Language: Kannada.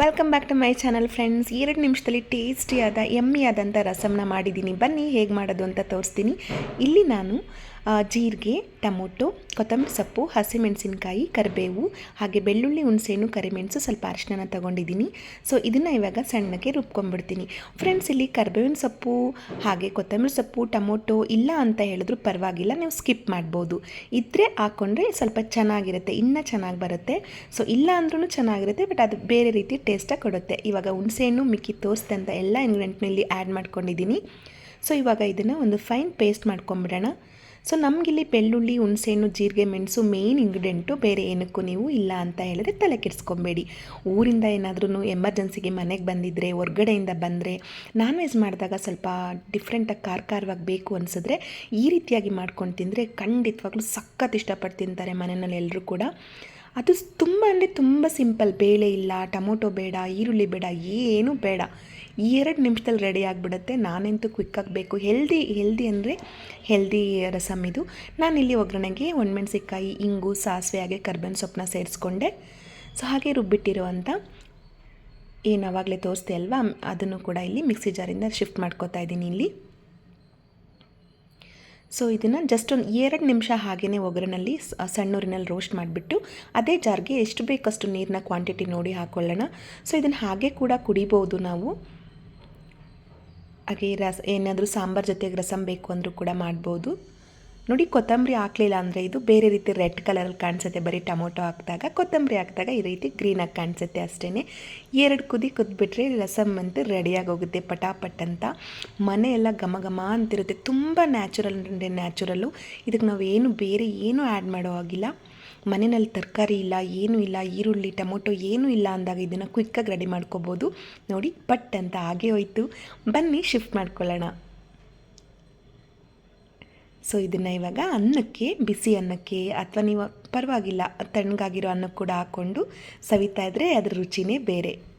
Welcome back to my channel friends ಎರಡು ನಿಮಿಷದಲ್ಲಿ ಟೇಸ್ಟಿಯಾದ ಎಮ್ಮಿಯಾದಂಥ ರಸಮ್ನ ಮಾಡಿದ್ದೀನಿ. ಬನ್ನಿ, ಹೇಗೆ ಮಾಡೋದು ಅಂತ ತೋರಿಸ್ತೀನಿ. ಇಲ್ಲಿ ನಾನು ಜೀರಿಗೆ, ಟೊಮೊಟೊ, ಕೊತ್ತಂಬರಿ ಸೊಪ್ಪು, ಹಸಿಮೆಣಸಿನ್ಕಾಯಿ, ಕರಿಬೇವು, ಹಾಗೆ ಬೆಳ್ಳುಳ್ಳಿ, ಹುಣಸೆಹಣ್ಣು, ಕರಿಮೆಣಸು ಸ್ವಲ್ಪ ಅರಿಶಿನ ತಗೊಂಡಿದ್ದೀನಿ. ಸೊ ಇದನ್ನು ಇವಾಗ ಸಣ್ಣಗೆ ರುಬ್ಕೊಂಡ್ಬಿಡ್ತೀನಿ. ಫ್ರೆಂಡ್ಸ್ ಇಲ್ಲಿ ಕರಿಬೇವಿನ ಸೊಪ್ಪು, ಹಾಗೆ ಕೊತ್ತಂಬರಿ ಸೊಪ್ಪು, ಟೊಮೊಟೊ ಇಲ್ಲ ಅಂತ ಹೇಳಿದ್ರು ಪರವಾಗಿಲ್ಲ, ನೀವು ಸ್ಕಿಪ್ ಮಾಡ್ಬೋದು. ಇದ್ದರೆ ಹಾಕ್ಕೊಂಡ್ರೆ ಸ್ವಲ್ಪ ಚೆನ್ನಾಗಿರುತ್ತೆ, ಇನ್ನೂ ಚೆನ್ನಾಗಿ ಬರುತ್ತೆ. ಸೊ ಇಲ್ಲ ಅಂದ್ರೂ ಚೆನ್ನಾಗಿರುತ್ತೆ ಬಟ್ ಅದು ಬೇರೆ ರೀತಿ ಟೇಸ್ಟಾಗಿ ಕೊಡುತ್ತೆ. ಇವಾಗ ಹುಣಸೆಹಣ್ಣು, ಮಿಕ್ಕಿ ತೋರಿಸ್ತೆ ಅಂತ ಎಲ್ಲ ಇಂಗ್ರೀಡಿಯೆಂಟ್ನಲ್ಲಿ ಆ್ಯಡ್ ಮಾಡ್ಕೊಂಡಿದ್ದೀನಿ. ಸೊ ಇವಾಗ ಇದನ್ನು ಒಂದು ಫೈನ್ ಪೇಸ್ಟ್ ಮಾಡ್ಕೊಂಬಿಡೋಣ. ಸೊ ನಮಗಿಲ್ಲಿ ಬೆಳ್ಳುಳ್ಳಿ, ಹುಣಸೆಹಣ್ಣು, ಜೀರಿಗೆ, ಮೆಣಸು ಮೇಯ್ನ್ ಇಂಗ್ರೀಡಿಯೆಂಟು ಬೇರೆ ಏನಕ್ಕೂ ನೀವು ಇಲ್ಲ ಅಂತ ಹೇಳಿದ್ರೆ ತಲೆ ಕೆಡಿಸ್ಕೊಬೇಡಿ. ಊರಿಂದ ಏನಾದ್ರೂ ಎಮರ್ಜೆನ್ಸಿಗೆ ಮನೆಗೆ ಬಂದಿದ್ದರೆ ಹೊರ್ಗಡೆಯಿಂದ ಬಂದರೆ ನಾನ್ ವೆಜ್ ಮಾಡಿದಾಗ ಸ್ವಲ್ಪ ಡಿಫ್ರೆಂಟಾಗಿ ಖಾರ ಖಾರವಾಗಿ ಬೇಕು ಅನಿಸಿದ್ರೆ ಈ ರೀತಿಯಾಗಿ ಮಾಡ್ಕೊಂಡು ತಿಂದರೆ ಖಂಡಿತವಾಗ್ಲೂ ಸಖತ್ ಇಷ್ಟಪಟ್ಟು ತಿಂತಾರೆ ಮನೆಯಲ್ಲಿ ಎಲ್ಲರೂ ಕೂಡ. ಅದು ತುಂಬ ಅಂದರೆ ತುಂಬ ಸಿಂಪಲ್. ಬೇಳೆ ಇಲ್ಲ, ಟೊಮೊಟೊ ಬೇಡ, ಈರುಳ್ಳಿ ಬೇಡ, ಏನೂ ಬೇಡ. ಈ ಎರಡು ನಿಮಿಷದಲ್ಲಿ ರೆಡಿ ಆಗಿಬಿಡುತ್ತೆ. ನಾನಂತೂ ಕ್ವಿಕ್ಕಾಗಿ ಬೇಕು. ಹೆಲ್ದಿ ಹೆಲ್ದಿ ಅಂದರೆ ಹೆಲ್ದಿ ರಸಮ್ ಇದು. ನಾನಿಲ್ಲಿ ಒಗ್ಗರಣೆಗೆ ಒಣಮೆಣ್ಸಿಕಾಯಿ ಇಂಗು, ಸಾಸಿವೆ, ಹಾಗೆ ಕರ್ಬೇವಿನ ಸೊಪ್ಪನ್ನ ಸೇರಿಸ್ಕೊಂಡೆ. ಸೊ ಹಾಗೆ ರುಬ್ಬಿಟ್ಟಿರುವಂಥ ಏನು ಆವಾಗಲೇ ತೋರಿಸ್ದೆ ಅಲ್ವಾ? ಅದನ್ನು ಕೂಡ ಇಲ್ಲಿ ಮಿಕ್ಸಿ ಜಾರಿಂದ ಶಿಫ್ಟ್ ಮಾಡ್ಕೋತಾ ಇದ್ದೀನಿ ಇಲ್ಲಿ. ಸೊ ಇದನ್ನು ಜಸ್ಟ್ ಒಂದು ಎರಡು ನಿಮಿಷ ಹಾಗೆಯೇ ಒಗ್ಗರಣೆಯಲ್ಲಿ ಸಣ್ಣೂರಿನಲ್ಲಿ ರೋಸ್ಟ್ ಮಾಡಿಬಿಟ್ಟು, ಅದೇ ಜಾರ್ಗೆ ಎಷ್ಟು ಬೇಕಷ್ಟು ನೀರಿನ ಕ್ವಾಂಟಿಟಿ ನೋಡಿ ಹಾಕ್ಕೊಳ್ಳೋಣ ಸೊ ಇದನ್ನು ಹಾಗೆ ಕೂಡ ಕುಡಿಬೋದು ನಾವು. ಹಾಗೆ ರಸ, ಏನಾದರೂ ಸಾಂಬಾರು ಜೊತೆಗೆ ರಸಮ್ ಬೇಕು ಅಂದರೂ ಕೂಡ ಮಾಡ್ಬೋದು. ನೋಡಿ, ಕೊತ್ತಂಬರಿ ಹಾಕಲಿಲ್ಲ ಅಂದರೆ ಇದು ಬೇರೆ ರೀತಿ ರೆಡ್ ಕಲರಲ್ಲಿ ಕಾಣಿಸುತ್ತೆ. ಬರೀ ಟೊಮೊಟೊ ಹಾಕಿದಾಗ, ಕೊತ್ತಂಬರಿ ಹಾಕಿದಾಗ ಈ ರೀತಿ ಗ್ರೀನಾಗಿ ಕಾಣಿಸುತ್ತೆ ಅಷ್ಟೇ ಎರಡು ಕುದಿ ಕುದ್ಬಿಟ್ರೆ ರಸಮ್ ಅಂತೂ ರೆಡಿಯಾಗಿ ಹೋಗುತ್ತೆ ಪಟಾಪಟ್ ಅಂತ. ಮನೆ ಎಲ್ಲ ಘಮ ಘಮ ಅಂತಿರುತ್ತೆ. ತುಂಬ ನ್ಯಾಚುರಲ್ ಅಂದರೆ ನ್ಯಾಚುರಲ್ಲು ಇದಕ್ಕೆ ನಾವು ಏನು ಬೇರೆ ಏನೂ ಆ್ಯಡ್ ಮಾಡೋ ಹಾಗಿಲ್ಲ. ಮನೆಯಲ್ಲಿ ತರಕಾರಿ ಇಲ್ಲ, ಏನೂ ಇಲ್ಲ, ಈರುಳ್ಳಿ, ಟೊಮೊಟೊ ಏನೂ ಇಲ್ಲ ಅಂದಾಗ ಇದನ್ನು ಕ್ವಿಕ್ಕಾಗಿ ರೆಡಿ ಮಾಡ್ಕೋಬೋದು. ನೋಡಿ, ಪಟ್ ಅಂತ ಹಾಗೆ ಹೋಯಿತು. ಬನ್ನಿ ಶಿಫ್ಟ್ ಮಾಡ್ಕೊಳ್ಳೋಣ. ಸೊ ಇದನ್ನು ಇವಾಗ ಅನ್ನಕ್ಕೆ, ಬಿಸಿ ಅನ್ನಕ್ಕೆ ಅಥವಾ ನೀವು ಪರವಾಗಿಲ್ಲ, ತಣ್ಣಗಾಗಿರೋ ಅನ್ನಕ್ಕೆ ಕೂಡ ಹಾಕ್ಕೊಂಡು ಸವಿತಾ ಇದ್ದರೆ ಅದ್ರ ರುಚಿನೇ ಬೇರೆ.